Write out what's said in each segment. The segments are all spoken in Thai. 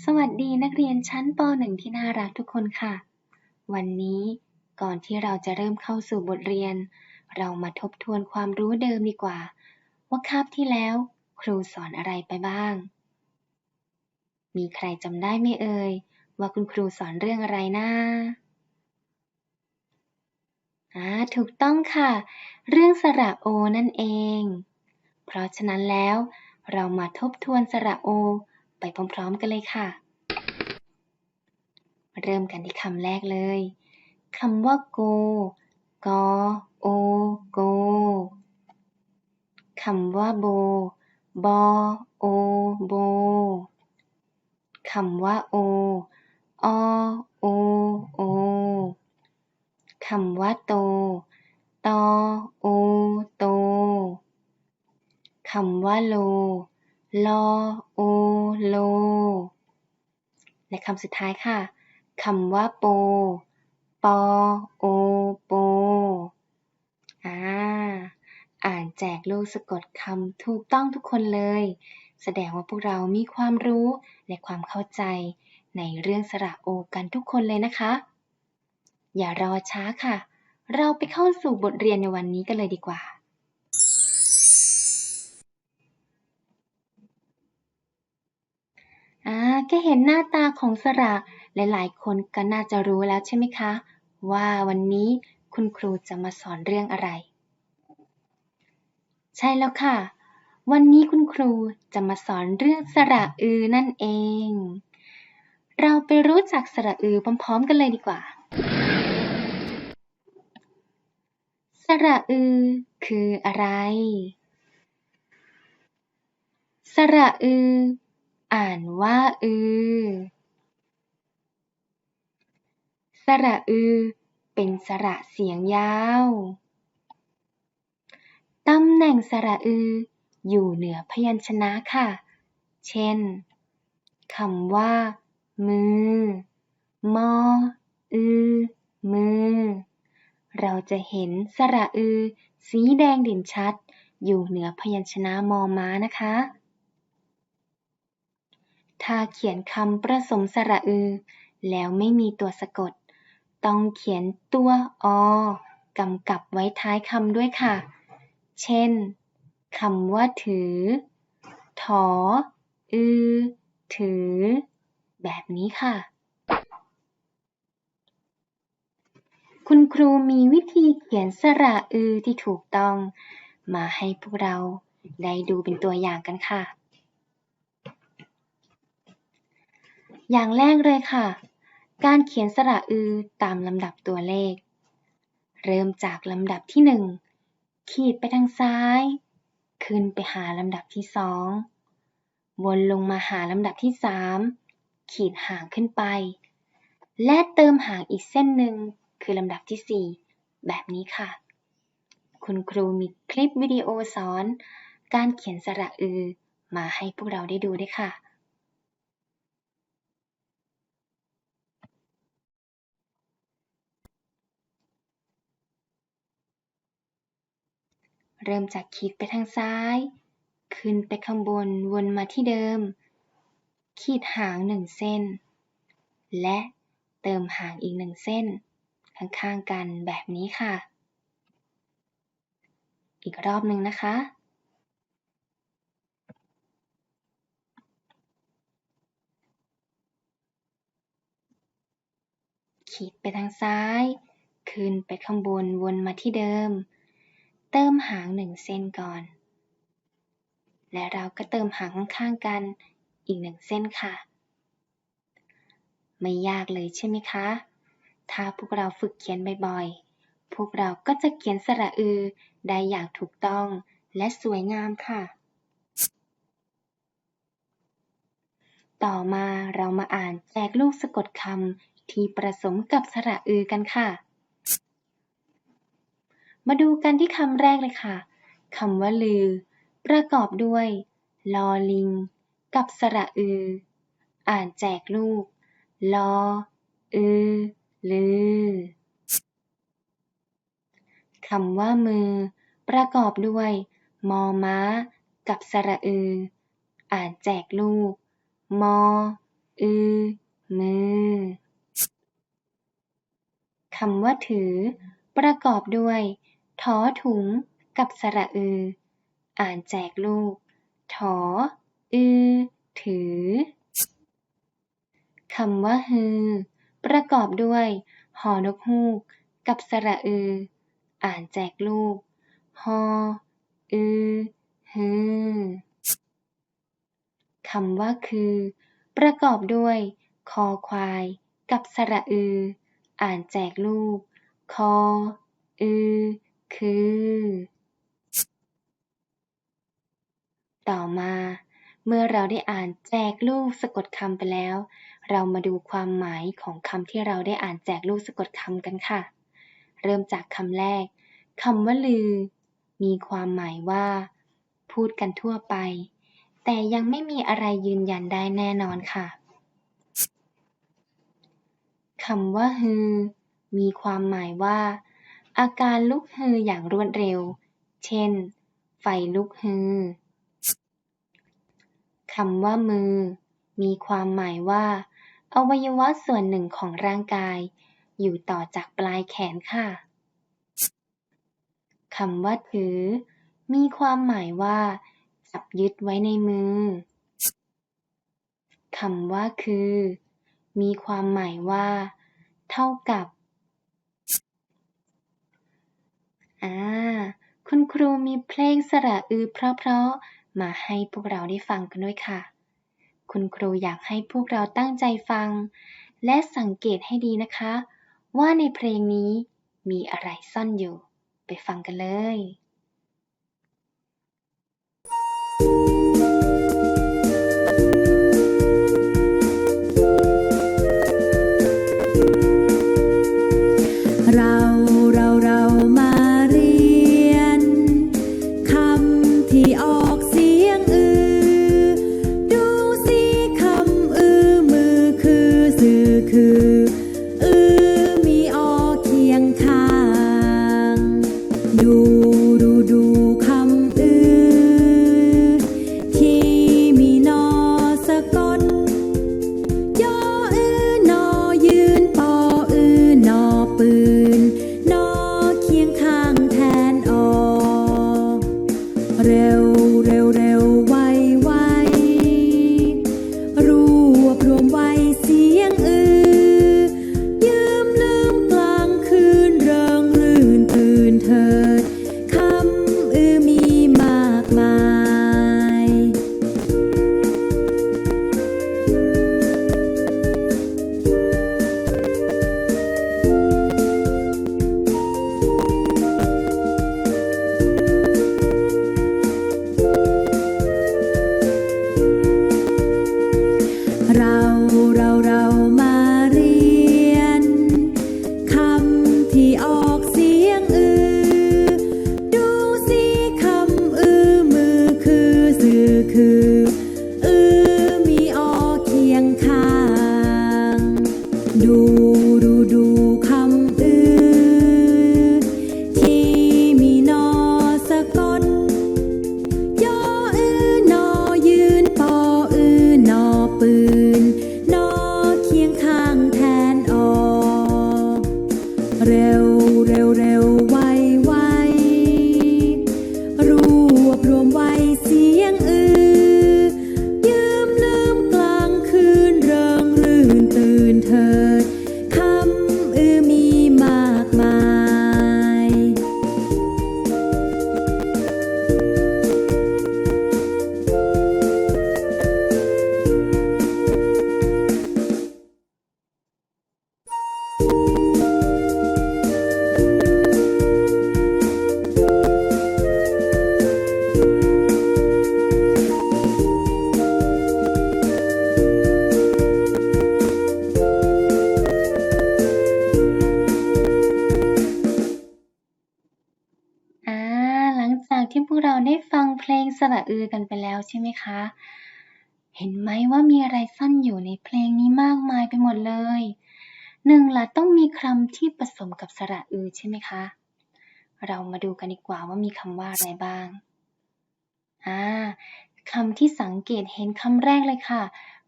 สวัสดีนักเรียนชั้นป .1 ที่น่ารักทุกคนค่ะ วันนี้ก่อนที่เราจะเริ่มเข้าสู่บทเรียน เรามาทบทวนความรู้เดิมดีกว่า ว่าคาบที่แล้ว ครูสอนอะไรไปบ้าง มีใครจำได้ไหมเอ่ยว่าคุณครูสอนเรื่องอะไรนะอ่าถูกต้องค่ะ เรื่องสระโอนั่นเอง เพราะฉะนั้นแล้ว เรามาทบทวนสระโอ ไปพร้อมๆกันเลยค่ะ เริ่มกันที่คำแรกเลยคำว่า go กอโอ go คำว่าโบบอโอโบคำว่าโออโอโอคำว่าโตตอโอโตคำว่าโล ลอโอโล และคำสุดท้ายค่ะคำว่าโป ปอโอโป อ่า อ่านแจกลูกสะกดคำถูกต้องทุกคนเลย แสดงว่าพวกเรามีความรู้และความเข้าใจในเรื่องสระโอกันทุกคนเลยนะคะ อย่ารอช้าค่ะ เราไปเข้าสู่บทเรียนในวันนี้กันเลยดีกว่า แค่เห็นหน้าตาของสระ หลายๆ คนก็น่าจะรู้แล้วใช่ไหมคะ ว่าวันนี้คุณครูจะมาสอนเรื่องอะไร ใช่แล้วค่ะ วันนี้คุณครูจะมาสอนเรื่องสระอือนั่นเอง เราไปรู้จักสระอือพร้อมๆ กันเลยดีกว่า สระอือคืออะไร สระอือ อ่านว่าอือ สระอือ เป็นสระเสียงยาว ตำแหน่งสระอือ อยู่เหนือพยัญชนะค่ะ เช่น คำว่า มือ มอ อือ มือ เราจะเห็นสระอือ สีแดงเด่นชัด อยู่เหนือพยัญชนะมอม้านะคะ ถ้าเขียนคำผสมสระอือ แล้วไม่มีตัวสะกด ต้องเขียนตัวอ กำกับไว้ท้ายคำด้วยค่ะ เช่นคำว่าถือ ถอ อือ ถือ แบบนี้ค่ะ คุณครูมีวิธีเขียนสระอือที่ถูกต้อง มาให้พวกเราได้ดูเป็นตัวอย่างกันค่ะ อย่างแรกเลยค่ะ การเขียนสระอือตามลำดับตัวเลข เริ่มจากลำดับที่หนึ่งขีดไปทางซ้าย ขึ้นไปหาลำดับที่สองวนลงมาหาลำดับที่สามขีดห่างขึ้นไป และเติมห่างอีกเส้นหนึ่งคือลำดับที่สี่แบบนี้ค่ะ คุณครูมีคลิปวิดีโอสอน การเขียนสระอือมาให้พวกเราได้ดูด้วยค่ะ เริ่มจากขีดไปทางซ้าย ขึ้นไปข้างบนวนมาที่เดิม ขีดหางหนึ่งเส้น และเติมหางอีกหนึ่งเส้น ข้างๆกันแบบนี้ค่ะ อีกรอบหนึ่งนะคะขีดไปทางซ้าย ขึ้นไปข้างบนวนมาที่เดิม เติมหางหนึ่งเส้นก่อน และเราก็เติมหางข้างๆกันอีกหนึ่งเส้นค่ะ ไม่ยากเลยใช่ไหมคะ ถ้าพวกเราฝึกเขียนบ่อยๆ พวกเราก็จะเขียนสระอือได้อย่างถูกต้องและสวยงามค่ะ ต่อมาเรามาอ่านแจกลูกสะกดคำที่ผสมกับสระอือกันค่ะ มาดูกันที่คำแรกเลยค่ะคำว่าลือ ประกอบด้วยลอลิง กับสระอือ อ่านแจกลูกลออือ ลือคำว่ามือ ประกอบด้วย มอม้า กับสระอือ อ่านแจกลูก มอ อือ มือคำว่าถือ ประกอบด้วย ถอถุง กับสระอือ อ่านแจกลูก ถอ อือ ถือ คำว่าฮือ ประกอบด้วยหอนกฮูก กับสระอือ อ่านแจกลูก ฮอ อือ ฮือคำว่าคือ ประกอบด้วย คอควาย กับสระอือ อ่านแจกลูก คอ อือ คือ ต่อมา เมื่อเราได้อ่านแจกลูกสะกดคำไปแล้ว เรามาดูความหมายของคำที่เราได้อ่านแจกลูกสะกดคำกันค่ะ เริ่มจากคำแรกคำว่าลือ มีความหมายว่า พูดกันทั่วไป แต่ยังไม่มีอะไรยืนยันได้แน่นอนค่ะคำว่าฮือ มีความหมายว่า อาการลุกฮืออย่างรวดเร็ว เช่น ไฟลุกฮือ คำว่ามือ มีความหมายว่า อวัยวะส่วนหนึ่งของร่างกาย อยู่ต่อจากปลายแขนค่ะ คำว่าถือ มีความหมายว่า จับยึดไว้ในมือ คำว่าคือ มีความหมายว่า เท่ากับ อ่า คุณครูมีเพลงสระอือเพราะๆ มาให้พวกเราได้ฟังกันด้วยค่ะ คุณครูอยากให้พวกเราตั้งใจฟัง และสังเกตให้ดีนะคะ ว่าในเพลงนี้มีอะไรซ่อนอยู่ ไปฟังกันเลย สระอือกันไปแล้วใช่ไหมคะ เห็นไหมว่ามีอะไรซ่อนอยู่ในเพลงนี้มากมายไปหมดเลยหนึ่งละต้องมีคำที่ผสมกับสระอือใช่ไหมคะ เรามาดูกันดีกว่าว่ามีคำว่าอะไรบ้างอ่าคำที่สังเกตเห็นคำแรกเลยค่ะ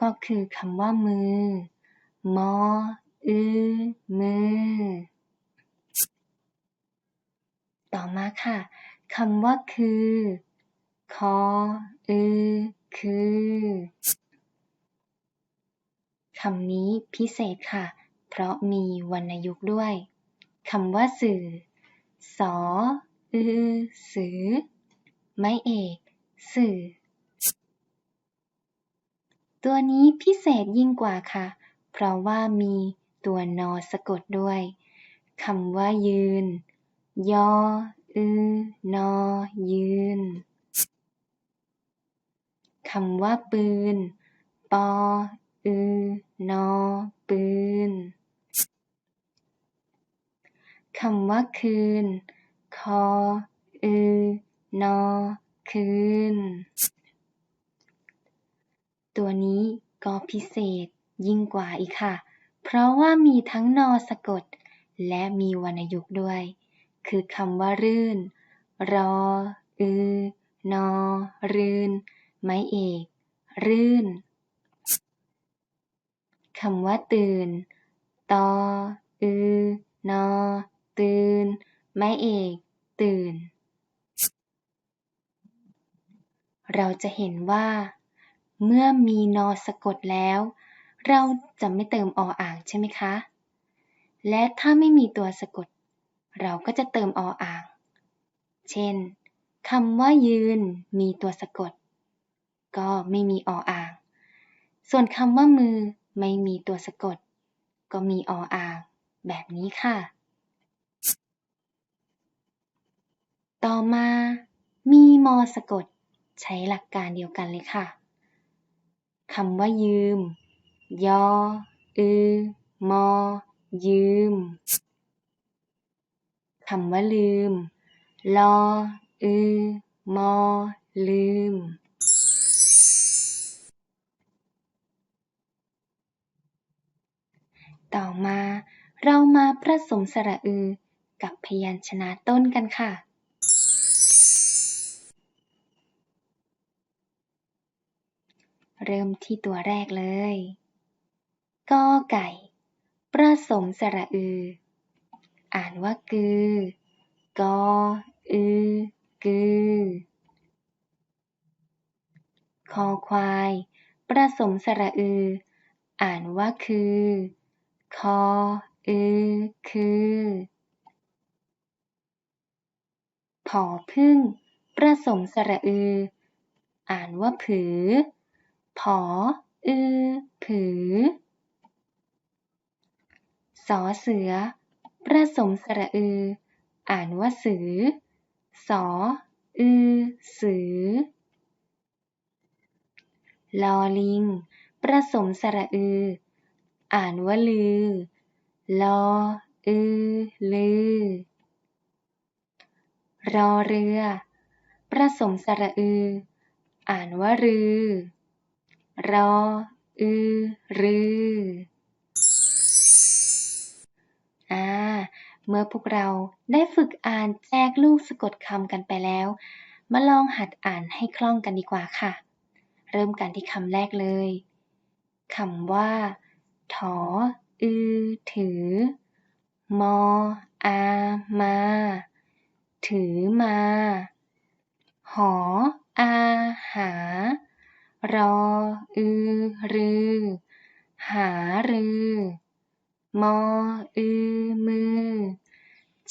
ก็คือคำว่ามือ มอ อือ มือ ต่อมาค่ะคำว่าคือ คออือคือคำนี้พิเศษค่ะ เพราะมีวรรณยุกต์ด้วยคำว่าสื่อ สออือสือ ไม้เอก สื่อ ตัวนี้พิเศษยิ่งกว่าค่ะ เพราะว่ามีตัวนอสะกดด้วยคำว่ายืน ยอ อือนอยืน คำว่าปืน ปอ อือนอ ปืน คำว่าคืน คอ อือนอ คืน ตัวนี้ก็พิเศษยิ่งกว่าอีกค่ะ เพราะว่ามีทั้งนอสะกด และมีวรรณยุกต์ด้วย คือคำว่ารื่น รอ อือนอ รื่น ไม้เอก รื่น คำว่าตื่น ตอ อือนอ ตื่น ไม้เอก ตื่น เราจะเห็นว่า เมื่อมีนอสะกดแล้ว เราจะไม่เติมออ่างใช่ไหมคะ และถ้าไม่มีตัวสะกด เราก็จะเติมออ่าง เช่นคำว่ายืนมีตัวสะกด ก็ไม่มีออ่าง ส่วนคำว่ามือไม่มีตัวสะกด ก็มีออ่าง แบบนี้ค่ะ ต่อมา มีมอสะกด ใช้หลักการเดียวกันเลยค่ะคำว่ายืม ยอ อือ มอ ยืม คำว่าลืม ลอ อือ มอ ลืม ต่อมา เรามาผสมสระอือ กับพยัญชนะต้นกันค่ะ เริ่มที่ตัวแรกเลยกอไก่ผสมสระอือ อ่านว่ากือกออือ กือ คอควายผสมสระอือ อ่านว่าคือ คออือคือผอพึ่ง ประสมสระอือ อ่านว่าผือ ผออือ ผือ สอเสือ ประสมสระอือ อ่านว่าสือ สออือ สือ ลอลิง ประสมสระอือ อ่านว่าลือ ลอ อือ ลือ รอเรือ ประสมสระอือ อ่านว่ารือ รอ อือ รือ อ่า เมื่อพวกเราได้ฝึกอ่านแจกลูกสะกดคำกันไปแล้ว มาลองหัดอ่านให้คล่องกันดีกว่าค่ะ เริ่มกันที่คำแรกเลย คำว่า ถอ อือ ถือ มอ อา มา ถือมา หอ อาหา รอ อือ รือ หารือ มอ อือ มือ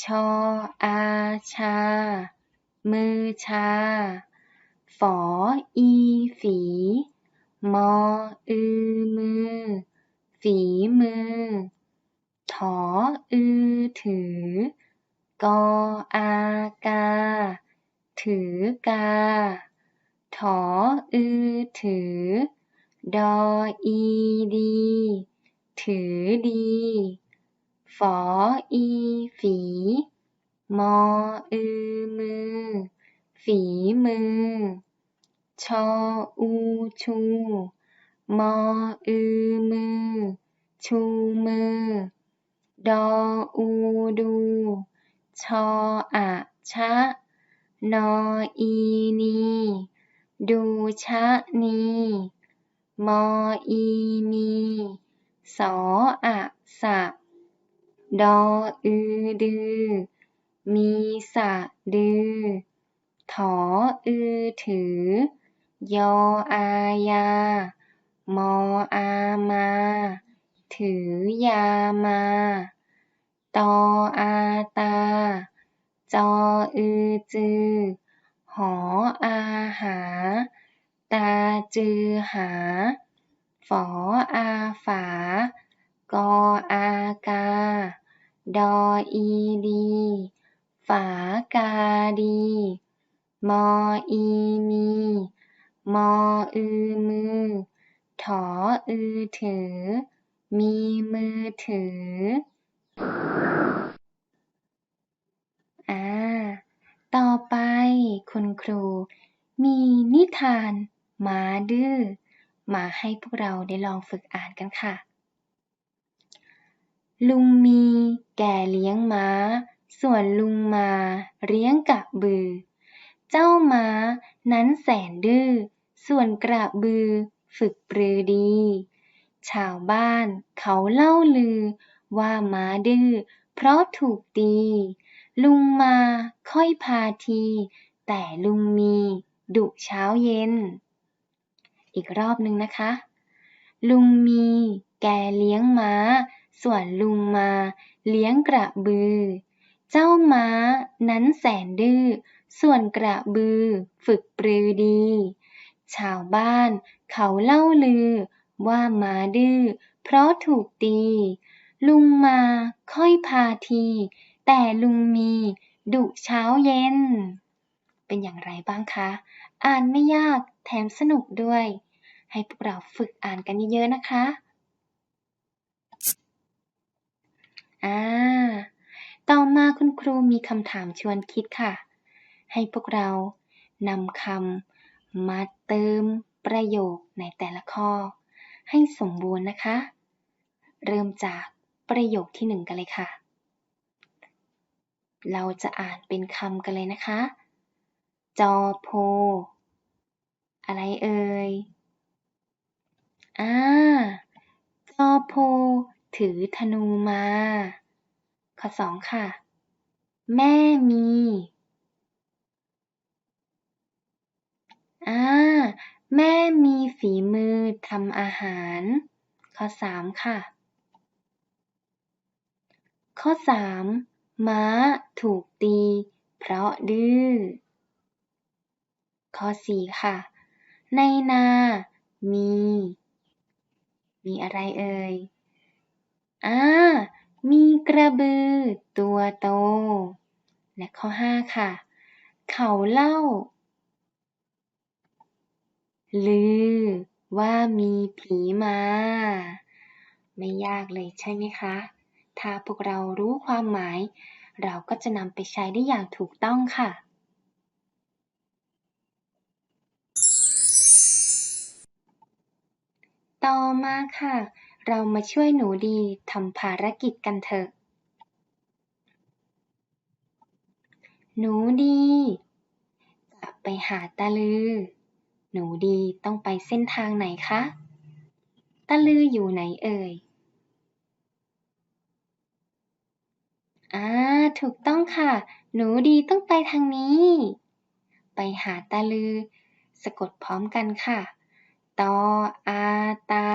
ชอ อาชา มือชา ฝอ อี ฝี มอ อือ มือ ฝีมือ ถออือถือ กออากา ถือกา ถออือถือ ดออีดี ถือดีฝออีฝี มออือมือ ฝีมือ ชออูชู มออือมือ ชูมือ ดออูดู ชออะชะ นออีนี ดูชะนี มออีมี สออะสะ ดออือดือ มีสะดือ ถออือถือ ยออายา มออามา ถือยามา ตออาตา จออือจือ หออาหา ตาจือหา ฝออาฝา กออากา ดออีดี ฝากาดี มออีมี มออือมือ ถออือถือ มีมือถือ อ่า ต่อไปคุณครู มีนิทานหมาดื้อ มาให้พวกเราได้ลองฝึกอ่านกันค่ะ ลุงมีแก่เลี้ยงม้า ส่วนลุงมาเลี้ยงกระบือ เจ้าม้านั้นแสนดื้อ ส่วนกระบือ ฝึกปรือดี ชาวบ้านเขาเล่าลือ ว่าม้าดื้อเพราะถูกตี ลุงมาค่อยพาที แต่ลุงมีดุเช้าเย็น อีกรอบหนึ่งนะคะ ลุงมีแกเลี้ยงม้า ส่วนลุงมาเลี้ยงกระบือ เจ้าม้านั้นแสนดื้อ ส่วนกระบือฝึกปรือดี ชาวบ้าน เขาเล่าลือ ว่ามาดื้อเพราะถูกตี ลุงมาค่อยพาที แต่ลุงมีดุเช้าเย็น เป็นอย่างไรบ้างคะ อ่านไม่ยากแถมสนุกด้วย ให้พวกเราฝึกอ่านกันเยอะๆนะคะอ่าต่อมาคุณครูมีคำถามชวนคิดค่ะ ให้พวกเรานำคำมาเติม ประโยคในแต่ละข้อ ให้สมบูรณ์นะคะ เริ่มจากประโยคที่หนึ่งกันเลยค่ะ เราจะอ่านเป็นคำกันเลยนะคะ จอโพ อะไรเอ่ยอ่าจอโพ ถือธนูมา ข้อสองค่ะ แม่มีอ่า แม่มีฝีมือทำอาหาร ข้อสามค่ะ ข้อสามม้าถูกตี เพราะดื้อ ข้อสี่ค่ะ ในนา มี มีอะไรเอ่ยอ่ามีกระบือตัวโต และข้อห้าค่ะ เขาเล่า ลือ ว่ามีผีมา ไม่ยากเลยใช่ไหมคะ ถ้าพวกเรารู้ความหมาย เราก็จะนำไปใช้ได้อย่างถูกต้องค่ะ ต่อมาค่ะ เรามาช่วยหนูดีทำภารกิจกันเถอะ หนูดี จะไปหาตาลือ หนูดีต้องไปเส้นทางไหนคะตาลืออยู่ไหนเอ่ยอ่าถูกต้องค่ะ หนูดีต้องไปทางนี้ ไปหาตาลือ สะกดพร้อมกันค่ะ ตออาตา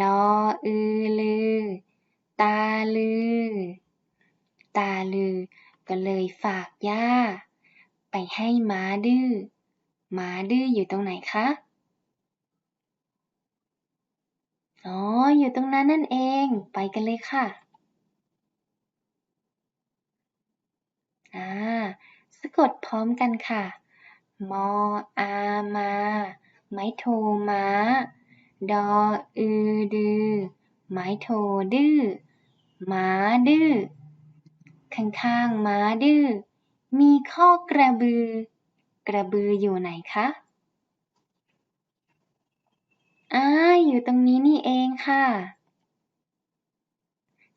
ลออือลือ ตาลือ ตาลือ ก็เลยฝากย่า ไปให้ม้าดื้อ ม้าดื้ออยู่ตรงไหนคะ อ๋อ อยู่ตรงนั้นนั่นเอง ไปกันเลยค่ะ อ่า สะกดพร้อมกันค่ะ มออามา ไม้โทมาดออือดือ ไม้โทดื้อม้าดื้อ ข้างๆม้าดื้อ มีข้อกระบือ กระบืออยู่ไหนคะอ่าอยู่ตรงนี้นี่เองค่ะ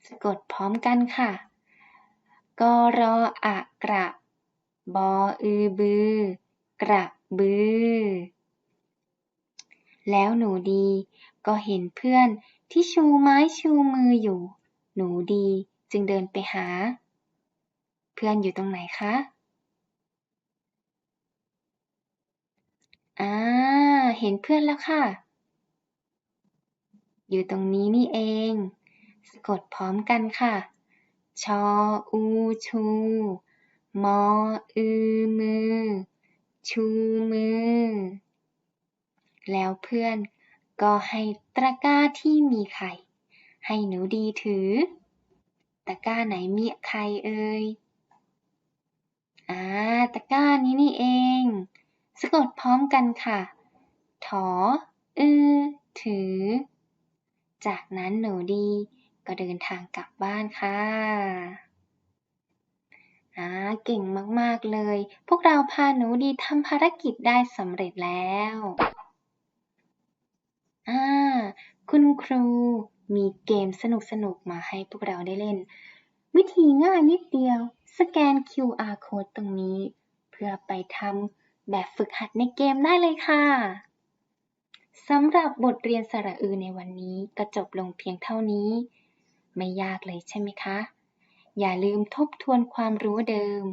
สะกดพร้อมกันค่ะ กรออะกระ บออือบือ กระบือ แล้วหนูดีก็เห็นเพื่อนที่ชูไม้ชูมืออยู่ หนูดีจึงเดินไปหา เพื่อนอยู่ตรงไหนคะ อ่า เห็นเพื่อนแล้วค่ะ อยู่ตรงนี้นี่เอง สะกดพร้อมกันค่ะ ชออูชู มออือมือ ชูมือ แล้วเพื่อนก็ให้ตะกร้าที่มีไข่ ให้หนูดีถือ ตะกร้าไหนมีไข่เอ่ยอ่า ตะกร้านี้นี่เอง สะกดพร้อมกันค่ะ ถอ อือ ถือ จากนั้นหนูดีก็เดินทางกลับบ้านค่ะอ่าเก่งมากๆเลย พวกเราพาหนูดีทำภารกิจได้สำเร็จแล้วอ่าคุณครูมีเกมสนุกๆมาให้พวกเราได้เล่น วิธีง่ายนิดเดียว สแกน QR code ตรงนี้ เพื่อไปทำ แบบฝึกหัดในเกมได้เลยค่ะ สำหรับบทเรียนสระอือในวันนี้ก็จบลงเพียงเท่านี้ ไม่ยากเลยใช่ไหมคะ อย่าลืมทบทวนความรู้เดิม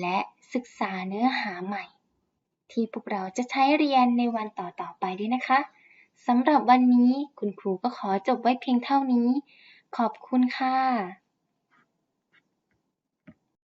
และศึกษาเนื้อหาใหม่ ที่พวกเราจะใช้เรียนในวันต่อๆไปด้วยนะคะสำหรับวันนี้คุณครูก็ขอจบไว้เพียงเท่านี้ ขอบคุณค่ะ